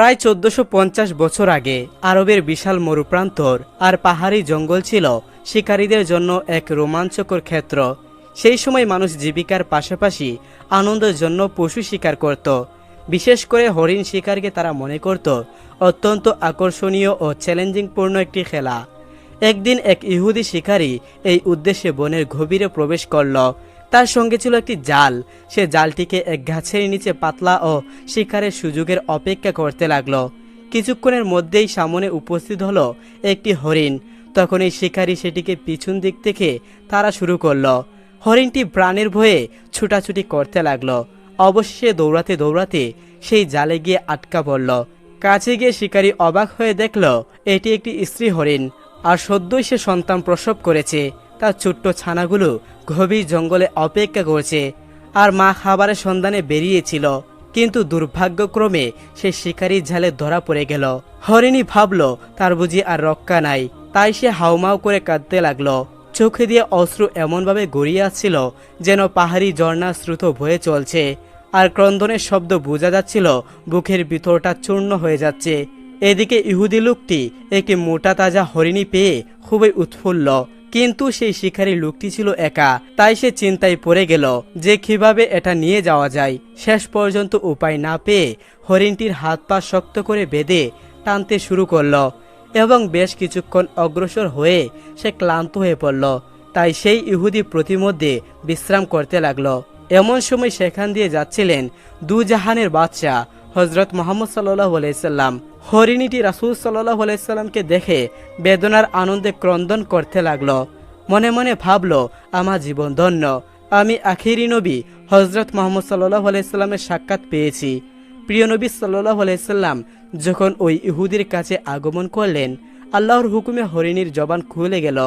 প্রায় চোদ্দশো বছর আগে আরবের বিশাল মরুপ্রান্তর আর পাহাড়ি জঙ্গল ছিল শিকারীদের জন্য এক রোমাঞ্চকর ক্ষেত্র। সেই সময় মানুষ জীবিকার পাশাপাশি আনন্দের জন্য পশু শিকার করত। বিশেষ করে হরিণ শিকারকে তারা মনে করত অত্যন্ত আকর্ষণীয় ও চ্যালেঞ্জিংপূর্ণ একটি খেলা। একদিন এক ইহুদি শিকারী এই উদ্দেশ্যে বনের গভীরে প্রবেশ করল। তার সঙ্গে ছিল একটি জাল। সে জালটিকে এক গাছের নিচে পাতলা ও শিকারের সুযোগের অপেক্ষা করতে লাগল। কিছুক্ষণের মধ্যেই সামনে উপস্থিত হলো একটি হরিণ। তখন এই শিকারী সেটিকে পিছন দিক থেকে তারা শুরু করল। হরিণটি প্রাণের ভয়ে ছুটাছুটি করতে লাগল। অবশেষে দৌড়াতে দৌড়াতে সেই জালে গিয়ে আটকা পড়ল। কাছে গিয়ে শিকারী অবাক হয়ে দেখল, এটি একটি স্ত্রী হরিণ। আর সদ্যই সে সন্তান প্রসব করেছে। তার ছোট্ট ছানাগুলো গভীর জঙ্গলে অপেক্ষা করছে আর মা খাবারের সন্ধানে বেরিয়েছিল। কিন্তু দুর্ভাগ্যক্রমে সে শিকারির ঝালে ধরা পড়ে গেল। হরিণী ভাবল, তার বুঝি আর রক্ষা নাই। তাই সে হাউমাউ করে কাঁদতে লাগল। চোখে দিয়ে অশ্রু এমনভাবে গড়িয়ে আসছিল যেন পাহাড়ি ঝর্ণা স্রোত বয়ে চলছে আর ক্রন্দনের শব্দ বোঝা যাচ্ছিল বুকের ভিতরটা চূর্ণ হয়ে যাচ্ছে। এদিকে ইহুদি লোকটি একটি মোটা তাজা হরিণী পেয়ে খুবই উৎফুল্ল। কিন্তু সেই শিকারী লোকটি ছিল একা, তাই সে চিন্তায় পড়ে গেল যে কীভাবে এটা নিয়ে যাওয়া যায়। শেষ পর্যন্ত উপায় না পেয়ে হরিণটির হাত পা শক্ত করে বেঁধে টানতে শুরু করল এবং বেশ কিছুক্ষণ অগ্রসর হয়ে সে ক্লান্ত হয়ে পড়ল। তাই সেই ইহুদি প্রতিমধ্যে বিশ্রাম করতে লাগল। এমন সময় সেখান দিয়ে যাচ্ছিলেন দু জাহানের বাদশাহ। হজরত মোহাম্মদ সাল্লাহ আলাইসাল্লাম হরিণীটি রাসুল সাল্লাহ আলাইসাল্লামকে দেখে বেদনার আনন্দে ক্রন্দন করতে লাগল। মনে মনে ভাবলো, আমার জীবন ধন্য। আমি আখিরি নবী, হজরত মোহাম্মদ সাল্লাহ আলাইসাল্লামের সাক্ষাৎ পেয়েছি। প্রিয় নবী সাল্লাহ আলাইসাল্লাম যখন ওই ইহুদির কাছে আগমন করলেন, আল্লাহর হুকুমে হরিণীর জবান খুলে গেল।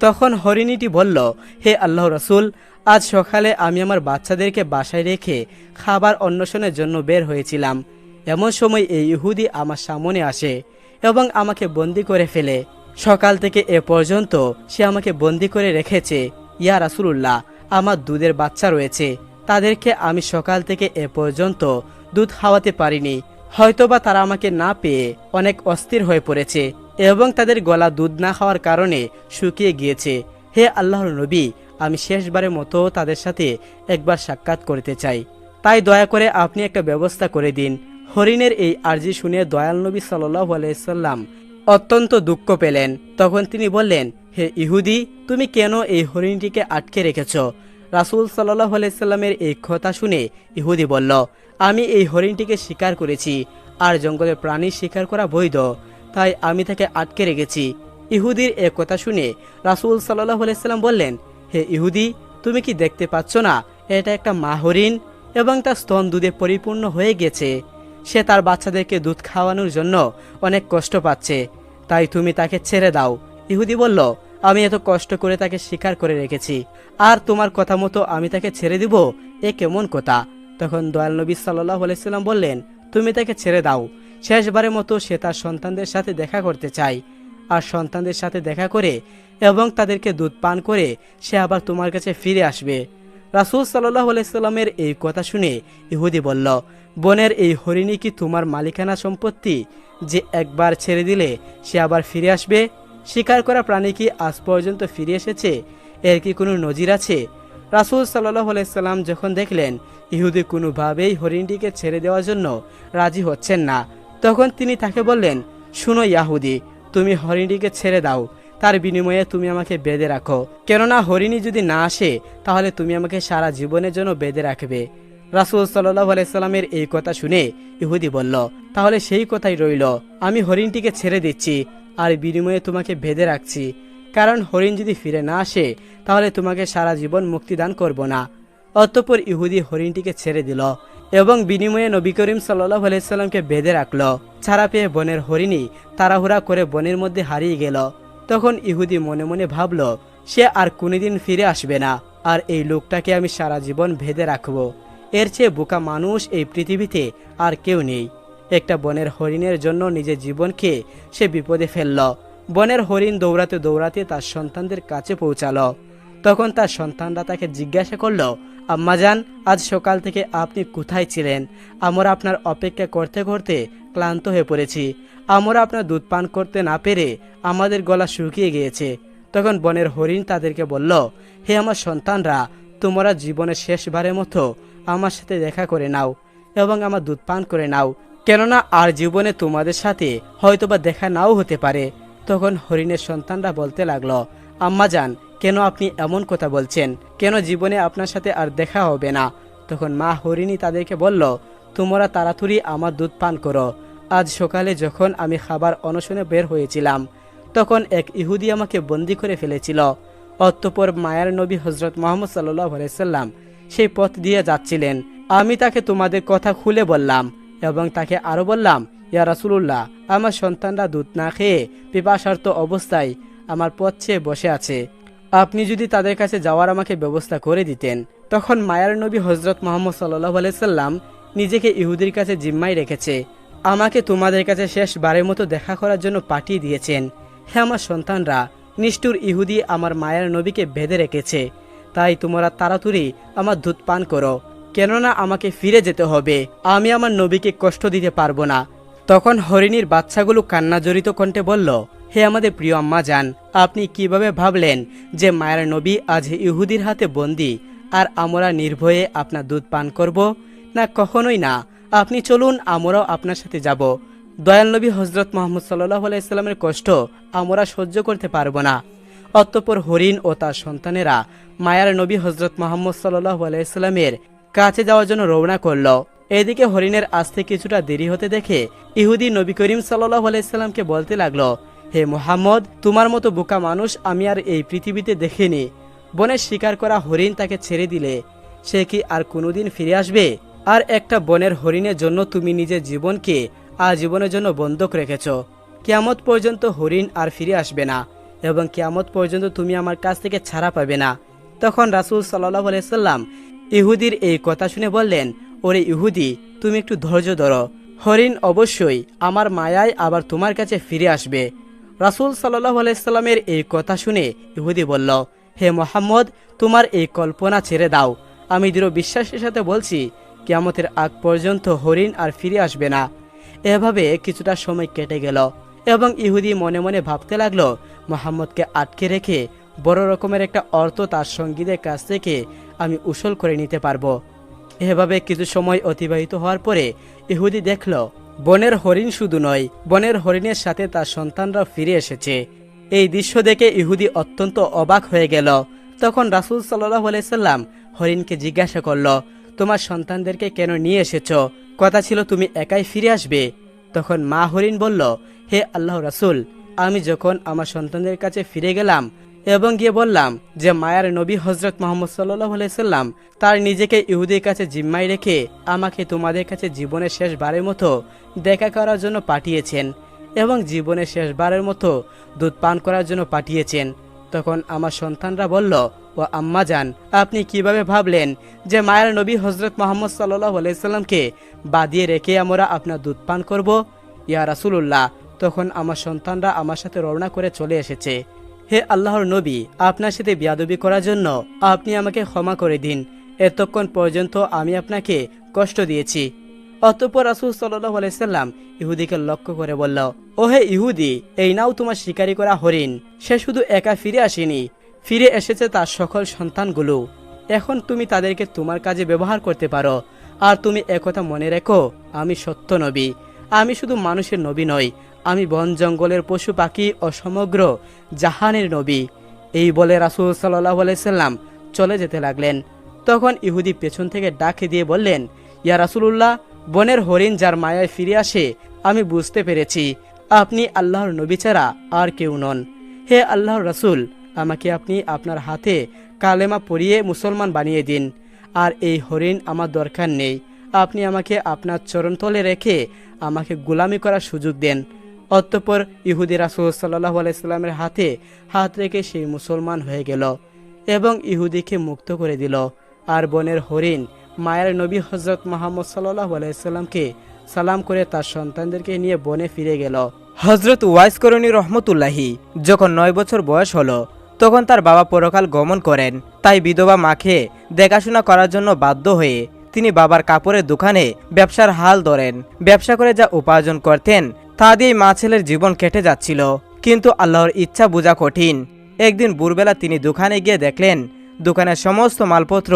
তখন হরিণীটি বলল, হে আল্লাহ রসুল, আজ সকালে আমি আমার বাচ্চাদেরকে বাসায় রেখে খাবার অন্বেষণের জন্য বের হয়েছিলাম। এমন সময় এই ইহুদি আমার সামনে আসে এবং আমাকে বন্দি করে ফেলে। সকাল থেকে এ পর্যন্ত সে আমাকে বন্দি করে রেখেছে। ইয়া রাসুলুল্লাহ, আমার দুধের বাচ্চা রয়েছে। তাদেরকে আমি সকাল থেকে এ পর্যন্ত দুধ খাওয়াতে পারিনি। হয়তোবা তারা আমাকে না পেয়ে অনেক অস্থির হয়ে পড়েছে। এবং তাদের গলা দুধ না খাওয়ার কারণে শুকিয়ে গিয়েছে। হে আল্লাহর নবী, আমি শেষবারের মতো তাদের সাথে একবার সাক্ষাৎ করতে চাই। তাই দয়া করে আপনি একটা ব্যবস্থা করে দিন। হরিণের এই আর্জি শুনে দয়াল নবী সাল্লাহ আলাইসাল্লাম অত্যন্ত দুঃখ পেলেন। তখন তিনি বললেন, হে ইহুদি, তুমি কেন এই হরিণটিকে আটকে রেখেছ? রাসুল সাল্লাহ আলাইসাল্লামের এই কথা শুনে ইহুদি বলল, আমি এই হরিণটিকে শিকার করেছি, আর জঙ্গলের প্রাণী শিকার করা বৈধ। তাই আমি তাকে আটকে রেখেছি। ইহুদির এ কথা শুনে রাসুল সাল্লাহ আলাইসাল্লাম বললেন, হে ইহুদি, তুমি কি দেখতে পাচ্ছ না? এটা একটা মা হরিণ এবং তার স্তন দুধে পরিপূর্ণ হয়ে গেছে। সে তার বাচ্চাদেরকে দুধ খাওয়ানোর জন্য অনেক কষ্ট পাচ্ছে। তাই তুমি তাকে ছেড়ে দাও। ইহুদি বলল, আমি এত কষ্ট করে তাকে স্বীকার করে রেখেছি। আর তোমার কথা মতো আমি তাকে ছেড়ে দিব? এ কেমন কথা? তখন দয়াল নবী সাল্লাহ আলাইসাল্লাম বললেন, তুমি তাকে ছেড়ে দাও। শেষবারের মতো সে তার সন্তানদের সাথে দেখা করতে চায়। আর সন্তানদের সাথে দেখা করে এবং তাদেরকে দুধ পান করে সে আবার তোমার কাছে ফিরে আসবে। রাসুল সাল্লাহ এই কথা শুনে ইহুদি বলল, বনের এই হরিণী কি তোমার মালিকানা সম্পত্তি যে একবার ছেড়ে দিলে সে আবার ফিরে আসবে? শিকার করা প্রাণী কি আজ পর্যন্ত ফিরে এসেছে? এর কি কোনো নজির আছে? রাসুল সাল্লাহ আলাইসাল্লাম যখন দেখলেন ইহুদি কোনোভাবেই হরিণটিকে ছেড়ে দেওয়ার জন্য রাজি হচ্ছেন না তখন তিনি তাকে বললেন, শুনো ইয়াহুদি, তুমি হরিণটিকে ছেড়ে দাও। তার বিনিময়ে তুমি আমাকে বেঁধে রাখো। কেননা হরিণী যদি না আসে, তাহলে তুমি আমাকে সারা জীবনের জন্য বেঁধে রাখবে। রাসুল সাল্লাহ আলাইস্লামের এই কথা শুনে ইহুদি বলল, তাহলে সেই কথাই রইল, আমি হরিণটিকে ছেড়ে দিচ্ছি, আর বিনিময়ে তোমাকে বেঁধে রাখছি। কারণ হরিণ যদি ফিরে না আসে, তাহলে তোমাকে সারা জীবন মুক্তিদান করব না। অতঃপর ইহুদি হরিণটিকে ছেড়ে দিল। এবং বিনিময়ে নবী করিম সাল্লাহ আলাইসাল্লামকে বেঁধে রাখল। ছাড়া পেয়ে বনের হরিণী তাড়াহুড়া করে বনের মধ্যে হারিয়ে গেল। তখন ইহুদি মনে মনে ভাবল, সে আর কোনোদিন ফিরে আসবে না, আর এই লোকটাকে আমি সারা জীবন ভেদে রাখব। এর চেয়ে বোকা মানুষ এই পৃথিবীতে আর কেউ নেই। একটা বনের হরিণের জন্য নিজের জীবনকে সে বিপদে ফেলল। বনের হরিণ দৌড়াতে দৌড়াতে তার সন্তানদের কাছে পৌঁছালো। তখন তার সন্তানরা তাকে জিজ্ঞাসা করল আম্মাজান আজ সকাল থেকে আপনি কোথায় ছিলেন? আমরা আপনার অপেক্ষা করতে করতে ক্লান্ত হয়ে পড়েছি। আমরা আপনার দুধ পান করতে না পেরে আমাদের গলা শুকিয়ে গিয়েছে। তখন বনের হরিণ তাদেরকে বলল, হে আমার সন্তানরা, তোমরা জীবনের শেষবারের মতো আমার সাথে দেখা করে নাও এবং আমার দুধ পান করে নাও। কেননা আর জীবনে তোমাদের সাথে হয়তোবা দেখা নাও হতে পারে। তখন হরিণের সন্তানরা বলতে লাগল, আম্মা যান কেন আপনি এমন কথা বলছেন? কেন জীবনে আপনার সাথে আর দেখা হবে না? তখন মা হরিণী তাদেরকে বলল, তোমরা তাড়াতাড়ি আমার দুধ পান করো। আজ সকালে যখন আমি খাবার অনশনে বের হয়েছিলাম, তখন এক ইহুদি আমাকে বন্দি করে ফেলেছিল। অতঃপর মায়ার নবী হজরত মোহাম্মদ সাল্লাহ আলাইসাল্লাম সেই পথ দিয়ে যাচ্ছিলেন। আমি তাকে তোমাদের কথা খুলে বললাম এবং তাকে আরও বললাম, ইয়া রাসুলুল্লাহ, আমার সন্তানরা দুধ না খেয়ে পিপাসার্ত অবস্থায় আমার পথ চেয়ে বসে আছে। আপনি যদি তাদের কাছে যাওয়ার আমাকে ব্যবস্থা করে দিতেন, তখন মায়ার নবী হজরত মোহাম্মদ সাল্লাহ আলাইসাল্লাম নিজেকে ইহুদির কাছে জিম্মাই রেখেছে। আমাকে তোমাদের কাছে শেষবারের মতো দেখা করার জন্য পাঠিয়ে দিয়েছেন। হে আমার সন্তানরা, নিষ্ঠুর ইহুদি আমার মায়ার নবীকে বেঁধে রেখেছে। তাই তোমরা তাড়াতাড়ি আমার দুধ পান করো, কেননা আমাকে ফিরে যেতে হবে। আমি আমার নবীকে কষ্ট দিতে পারব না। তখন হরিণীর বাচ্চাগুলো কান্না জড়িত কণ্ঠে বলল হে আমাদের প্রিয় আম্মা যান আপনি কীভাবে ভাবলেন যে মায়ের নবী আজ ইহুদির হাতে বন্দি আর আমরা নির্ভয়ে আপনার দুধ পান করব? না, কখনোই না। আপনি চলুন, আমরাও আপনার সাথে যাব। দয়াল নবী হজরত মোহাম্মদ সাল্লাহ আলাইস্লামের কষ্ট আমরা সহ্য করতে পারব না। অতঃপর হরিণ ও তার সন্তানেরা মায়ার নবী হজরত মোহাম্মদ সাল্লাহ আলাইস্লামের কাছে যাওয়ার জন্য রওনা করল। এদিকে হরিণের আসতে কিছুটা দেরি হতে দেখে ইহুদি নবী করিম সাল্লাহ আলাইস্লামকে বলতে লাগল হে মোহাম্মদ, তোমার মতো বোকা মানুষ আমি আর এই পৃথিবীতে দেখিনি। বনে শিকার করা হরিণ তাকে ছেড়ে দিলে। সে কি আর কোনোদিন ফিরে আসবে? আর একটা বনের হরিণের জন্য তুমি নিজের জীবনকে আজীবনের জন্য বন্ধক রেখেছ। কেয়ামত পর্যন্ত হরিণ আর ফিরে আসবে না, এবং কেয়ামত পর্যন্ত তুমি আমার কাছ থেকে ছাড়া পাবে না। তখন রাসুল সাল্লাহ আলাইসাল্লাম ইহুদির এই কথা শুনে বললেন, ওরে ইহুদি, তুমি একটু ধৈর্য ধরো। হরিণ অবশ্যই আমার মায়ায় আবার তোমার কাছে ফিরে আসবে। রাসুল সাল্লাহ আলাইস্লামের এই কথা শুনে ইহুদি বলল, হে মোহাম্মদ, তোমার এই কল্পনা ছেড়ে দাও। আমি দৃঢ় বিশ্বাসের সাথে বলছি, কিয়ামতের আগ পর্যন্ত হরিণ আর ফিরে আসবে না। এভাবে কিছুটা সময় কেটে গেল এবং ইহুদি মনে মনে ভাবতে লাগল, মোহাম্মদকে আটকে রেখে বড় রকমের একটা অর্থ তার সঙ্গীদের কাছ থেকে আমি উসল করে নিতে পারব। এভাবে কিছু সময় অতিবাহিত হওয়ার পরে ইহুদি দেখল বনের হরিণ শুধু নয়, বনের হরিণের সাথে তার সন্তানরা ফিরে এসেছে। এই দৃশ্য দেখে ইহুদি অত্যন্ত অবাক হয়ে গেল। তখন রাসুল সাল্লাহ আলাইসাল্লাম হরিণকে জিজ্ঞাসা করল, তোমার সন্তানদেরকে কেন নিয়ে এসেছ? কথা ছিল, তুমি একাই ফিরে আসবে? তখন মা হরিণ বলল, হে আল্লাহ রাসুল, আমি যখন আমার সন্তানদের কাছে ফিরে গেলাম এবং গিয়ে বললাম যে, মায়ার নবী হজরত মোহাম্মদ সাল্লাহ সাল্লাম তার নিজেকে ইহুদির কাছে জিম্মাই রেখে আমাকে তোমাদের কাছে জীবনের শেষবারের মতো দেখা করার জন্য পাঠিয়েছেন এবং জীবনের শেষবারের মতো দুধ পান করার জন্য পাঠিয়েছেন। তখন আমার সন্তানরা বলল, ও আম্মা যান আপনি কীভাবে ভাবলেন যে মায়ের নবী হজরত মোহাম্মদ সাল্লাহ আলাইসাল্লামকে বাদিয়ে রেখে আমরা আপনার দুধ পান করব? ইয়া রাসুলুল্লাহ, তখন আমার সন্তানরা আমার সাথে রওনা করে চলে এসেছে। হে আল্লাহর নবী, আপনার সাথে বিয়াদবি করার জন্য আপনি আমাকে ক্ষমা করে দিন। এতক্ষণ পর্যন্ত আমি আপনাকে কষ্ট দিয়েছি। অতঃপর রাসুল আলাইসাল্লাম ইহুদিকে লক্ষ্য করে বলল ও হে ইহুদি, এই নাও তোমার শিকারি করা হরিণ। সে শুধু একা ফিরে আসেনি। ফিরে এসেছে তার সকল সন্তানগুলো। এখন তুমি তাদেরকে তোমার কাজে ব্যবহার করতে পারো। আর তুমি একথা মনে রেখো, আমি সত্য নবী। আমি শুধু মানুষের নবী নই আমি বন জঙ্গলের পশু পাখি ও সমগ্র জাহানের নবী। এই বলে রাসুল সাল্লাহ আলাইসাল্লাম চলে যেতে লাগলেন। তখন ইহুদি পেছন থেকে ডাকে দিয়ে বললেন, ইয়া রাসুলুল্লাহ, বনের হরিণ যার মায়ায় ফিরে আসে, আমি বুঝতে পেরেছি। আপনি আল্লাহর নবী ছাড়া আর কেউ নন। হে আল্লাহর রাসুল, আমাকে আপনি আপনার হাতে কালেমা পরিয়ে মুসলমান বানিয়ে দিন। আর এই হরিণ আমার দরকার নেই। আপনি আমাকে আপনার চরণতলে রেখে আমাকে গোলামি করার সুযোগ দেন। অতঃপর ইহুদি রাসুল সাল্লাহ আলাইস্লামের হাতে হাত রেখে সেই মুসলমান হয়ে গেল এবং ইহুদিকে মুক্ত করে দিল। আর বনের হরিণ, মায়ের নবী হজরত মোহাম্মদ সাল্লাহ আলাইসাল্লামকে সালাম করে তার সন্তানদেরকে নিয়ে বনে ফিরে গেল। হজরত ওয়াইস করণী রহমতুল্লাহি যখন নয় বছর বয়স হলো, তখন তার বাবা পরকাল গমন করেন। তাই বিধবা মাকে দেখাশোনা করার জন্য বাধ্য হয়ে তিনি বাবার কাপড়ের দোকানে ব্যবসার হাল ধরেন। ব্যবসা করে যা উপার্জন করতেন তা দিয়েই মা ছেলের জীবন কেটে যাচ্ছিল। কিন্তু আল্লাহর ইচ্ছা বোঝা কঠিন। একদিন ভোরবেলা তিনি দোকানে গিয়ে দেখলেন, দোকানের সমস্ত মালপত্র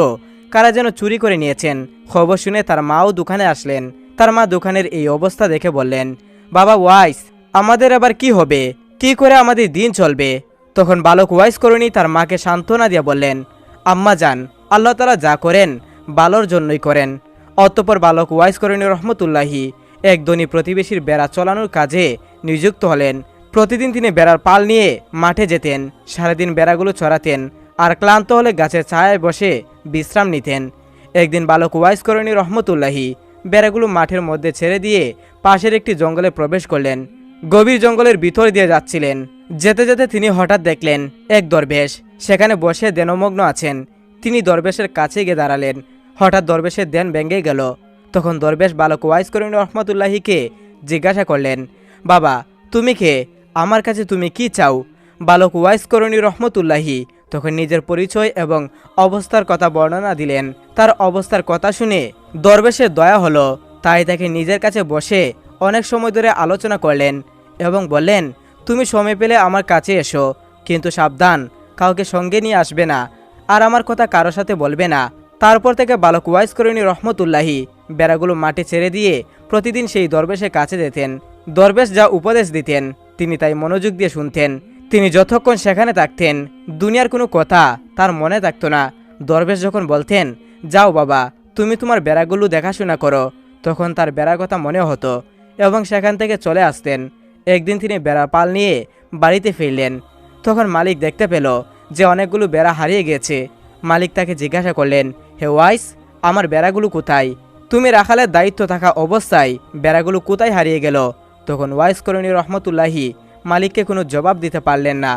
কারা যেন চুরি করে নিয়েছেন। খবর শুনে তার মাও দোকানে আসলেন। তার মা দোকানের এই অবস্থা দেখে বললেন, বাবা ওয়াইস, আমাদের আবার কি হবে? কি করে আমাদের দিন চলবে? তখন বালক ওয়াইস করণী তার মাকে সান্ত্বনা দিয়ে বললেন, আম্মা যান, আল্লাহ তালা যা করেন বালোর জন্যই করেন। অতঃপর বালক ওয়াইস করণী রহমতুল্লাহি এক ধনী প্রতিবেশীর বেড়া চলানোর কাজে নিযুক্ত হলেন। প্রতিদিন তিনি বেড়ার পাল নিয়ে মাঠে যেতেন, সারাদিন বেড়াগুলো চড়াতেন আর ক্লান্ত হলে গাছের ছায়ায় বসে বিশ্রাম নিতেন। একদিন বালক ওয়াইস করণী রহমতুল্লাহি। বেড়াগুলো মাঠের মধ্যে ছেড়ে দিয়ে পাশের একটি জঙ্গলে প্রবেশ করলেন। গভীর জঙ্গলের ভিতর দিয়ে যাচ্ছিলেন। যেতে যেতে তিনি হঠাৎ দেখলেন এক দরবেশ। সেখানে বসে দেনমগ্ন আছেন। তিনি দরবেশের কাছে গিয়ে দাঁড়ালেন। হঠাৎ দরবেশের দেন ভেঙে গেল। তখন দরবেশ বালক ওয়াইস করিম রহমতুল্লাহিকে জিজ্ঞাসা করলেন, বাবা, তুমি কে? আমার কাছে তুমি কি চাও? বালক ওয়াইস করণী রহমতুল্লাহি তখন নিজের পরিচয় এবং অবস্থার কথা বর্ণনা দিলেন। তার অবস্থার কথা শুনে দরবেশের দয়া হলো, তাই তাকে নিজের কাছে বসে অনেক সময় ধরে আলোচনা করলেন এবং বললেন, তুমি সময় পেলে আমার কাছে এসো, কিন্তু সাবধান, কাউকে সঙ্গে নিয়ে আসবে না, আর আমার কথা কারও সাথে বলবে না। তারপর থেকে বালক ওয়াইস করিনী রহমতুল্লাহি বেড়াগুলো মাটি ছেড়ে দিয়ে প্রতিদিন সেই দরবেশের কাছে যেতেন। দরবেশ যা উপদেশ দিতেন, তিনি তাই মনোযোগ দিয়ে শুনতেন। তিনি যতক্ষণ সেখানে থাকতেন, দুনিয়ার কোনো কথা তার মনে থাকতো না। দরবেশ যখন বলতেন, যাও বাবা, তুমি তোমার বেড়াগুলো দেখাশোনা করো, তখন তার বেড়ার কথা মনে হতো এবং সেখান থেকে চলে আসতেন। একদিন তিনি বেড়া পাল নিয়ে বাড়িতে ফিরলেন। তখন মালিক দেখতে পেল যে অনেকগুলো বেড়া হারিয়ে গেছে। মালিক তাকে জিজ্ঞাসা করলেন, হে ওয়াইস, আমার বেড়াগুলো কোথায়? তুমি রাখালের দায়িত্ব থাকা অবস্থায় বেড়াগুলো কোথায় হারিয়ে গেল? তখন ওয়াইস করণী রহমতুল্লাহি মালিককে কোনো জবাব দিতে পারলেন না।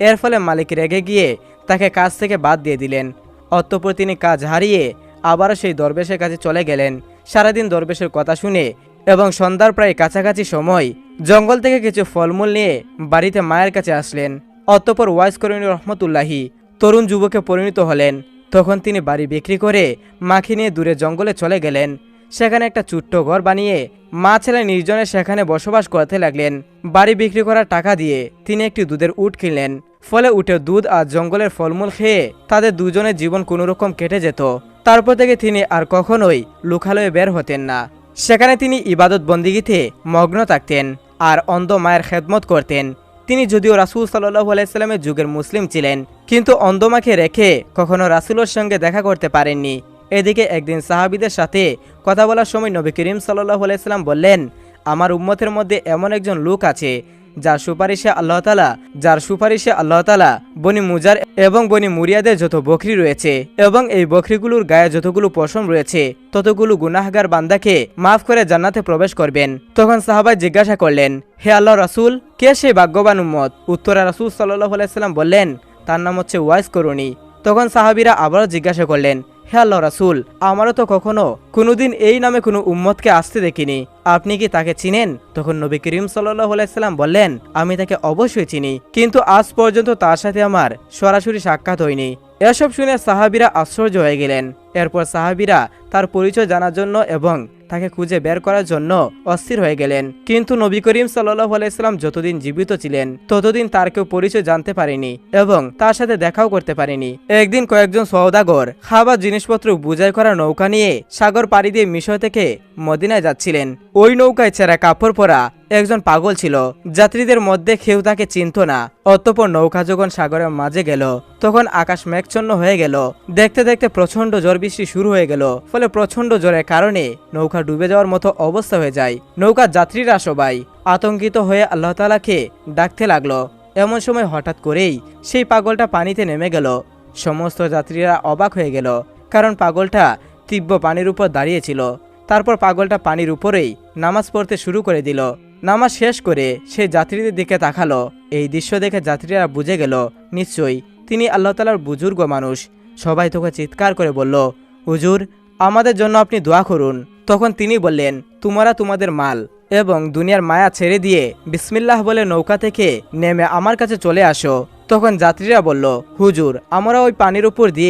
এর ফলে মালিক রেগে গিয়ে তাকে কাজ থেকে বাদ দিয়ে দিলেন। অতঃপর তিনি কাজ হারিয়ে আবারও সেই দরবেশের কাছে চলে গেলেন। সারাদিন দরবেশের কথা শুনে এবং সন্ধ্যার প্রায় কাছাকাছি সময় জঙ্গল থেকে কিছু ফলমূল নিয়ে বাড়িতে মায়ের কাছে আসলেন। অতঃপর ওয়াইস করণী রহমতুল্লাহি তরুণ যুবকে পরিণত হলেন। তখন তিনি বাড়ি বিক্রি করে মাখি নিয়ে দূরে জঙ্গলে চলে গেলেন। সেখানে একটা ছোট্ট ঘর বানিয়ে মা ছেলে নির্জনে সেখানে বসবাস করতে লাগলেন। বাড়ি বিক্রি করার টাকা দিয়ে তিনি একটি দুধের উট কিনলেন। ফলে উঠে দুধ আর জঙ্গলের ফলমূল খেয়ে তাদের দুজনের জীবন কোনোরকম কেটে যেত। তারপর থেকে তিনি আর কখনোই লুকালয়ে বের হতেন না। সেখানে তিনি ইবাদত বন্দিগিতে মগ্ন থাকতেন আর অন্ধ মায়ের খেদমত করতেন। তিনি যদিও রাসুল সাল্লু আলাইস্লামের যুগের মুসলিম ছিলেন, কিন্তু অন্ধমাকে রেখে কখনো রাসুলের সঙ্গে দেখা করতে পারেননি। এদিকে একদিন সাহাবিদের সাথে কথা বলার সময় নবী করিম সাল্লাহ আলাইস্লাম বললেন, আমার উম্মতের মধ্যে এমন একজন লোক আছে যার সুপারিশে আল্লাহ তালা যার সুপারিশে আল্লাহ তালা বনি মুজার এবং বনি মুরিয়াদের যত বকরি রয়েছে এবং এই বকরিগুলোর গায়ে যতগুলো পশম রয়েছে, ততগুলো গুনাহগার বান্দাকে মাফ করে জান্নাতে প্রবেশ করবেন। তখন সাহাবাই জিজ্ঞাসা করলেন, হে আল্লাহ রাসুল, কে সেই ভাগ্যবান উম্মত? উত্তরে রাসুল সাল্লাহ আলাইসাল্লাম বললেন, তার নাম হচ্ছে ওয়াইস করুণী। তখন সাহাবিরা আবারও জিজ্ঞাসা করলেন হে আল্লাহ রাসুল, আমারও তো কখনো কোনোদিন এই নামে কোনো উম্মতকে আসতে দেখিনি। আপনি কি তাকে চিনেন? তখন নবী করিম সাল্লাম বললেন, আমি তাকে অবশ্যই চিনি, কিন্তু আজ পর্যন্ত তার সাথে আমার সরাসরি সাক্ষাৎ হয়নি। এসব শুনে সাহাবিরা আশ্চর্য হয়ে গেলেন। এরপর সাহাবিরা তার পরিচয় জানার জন্য এবং তাকে খুঁজে বের করার জন্য অস্থির হয়ে গেলেন। কিন্তু নবী করিম সাল্লাহ আলাইসাল্লাম যতদিন জীবিত ছিলেন, ততদিন তার কেউ পরিচয় জানতে পারেনি এবং তার সাথে দেখাও করতে পারেনি। একদিন কয়েকজন সওদাগর খাবার জিনিসপত্র বুঝাই করা নৌকা নিয়ে সাগর পাড়ি দিয়ে মিশর থেকে মদিনায় যাচ্ছিলেন। ওই নৌকায় ছেঁড়া কাপড় পরা একজন পাগল ছিল। যাত্রীদের মধ্যে কেউ তাকে চিনত না। অতঃপর নৌকা যখন সাগরের মাঝে গেল, তখন আকাশ মেঘচ্ছন্ন হয়ে গেল। দেখতে দেখতে প্রচণ্ড ঝড় বৃষ্টি শুরু হয়ে গেল। ফলে প্রচণ্ড জ্বরের কারণে নৌকা ডুবে যাওয়ার মতো অবস্থা হয়ে যায়। নৌকার যাত্রীরা সবাই আতঙ্কিত হয়ে আল্লাহ তালাকে ডাকতে লাগল। এমন সময় হঠাৎ করেই সেই পাগলটা পানিতে নেমে গেল। সমস্ত যাত্রীরা অবাক হয়ে গেল, কারণ পাগলটা তীব্র পানির উপর দাঁড়িয়েছিল তারপর পাগলটা পানির উপরেই নামাজ পড়তে শুরু করে দিল। নামাজ শেষ করে সে যাত্রীদের দিকে তাকালো। এই দৃশ্য দেখে যাত্রীরা বুঝে গেল, নিশ্চয়ই তিনি আল্লাহ তালার বুজুর্গ মানুষ। সবাই তোকে চিৎকার করে বলল, হুজুর, আমাদের জন্য আপনি দোয়া করুন। তখন তিনি বললেন, তোমরা তোমাদের মাল এবং দুনিয়ার মায়া ছেড়ে দিয়ে বিসমিল্লাহ বলে নৌকা থেকে নেমে আমার কাছে চলে আসো। তখন যাত্রীরা বলল, হুজুর, আমরা ওই পানির উপর দিয়ে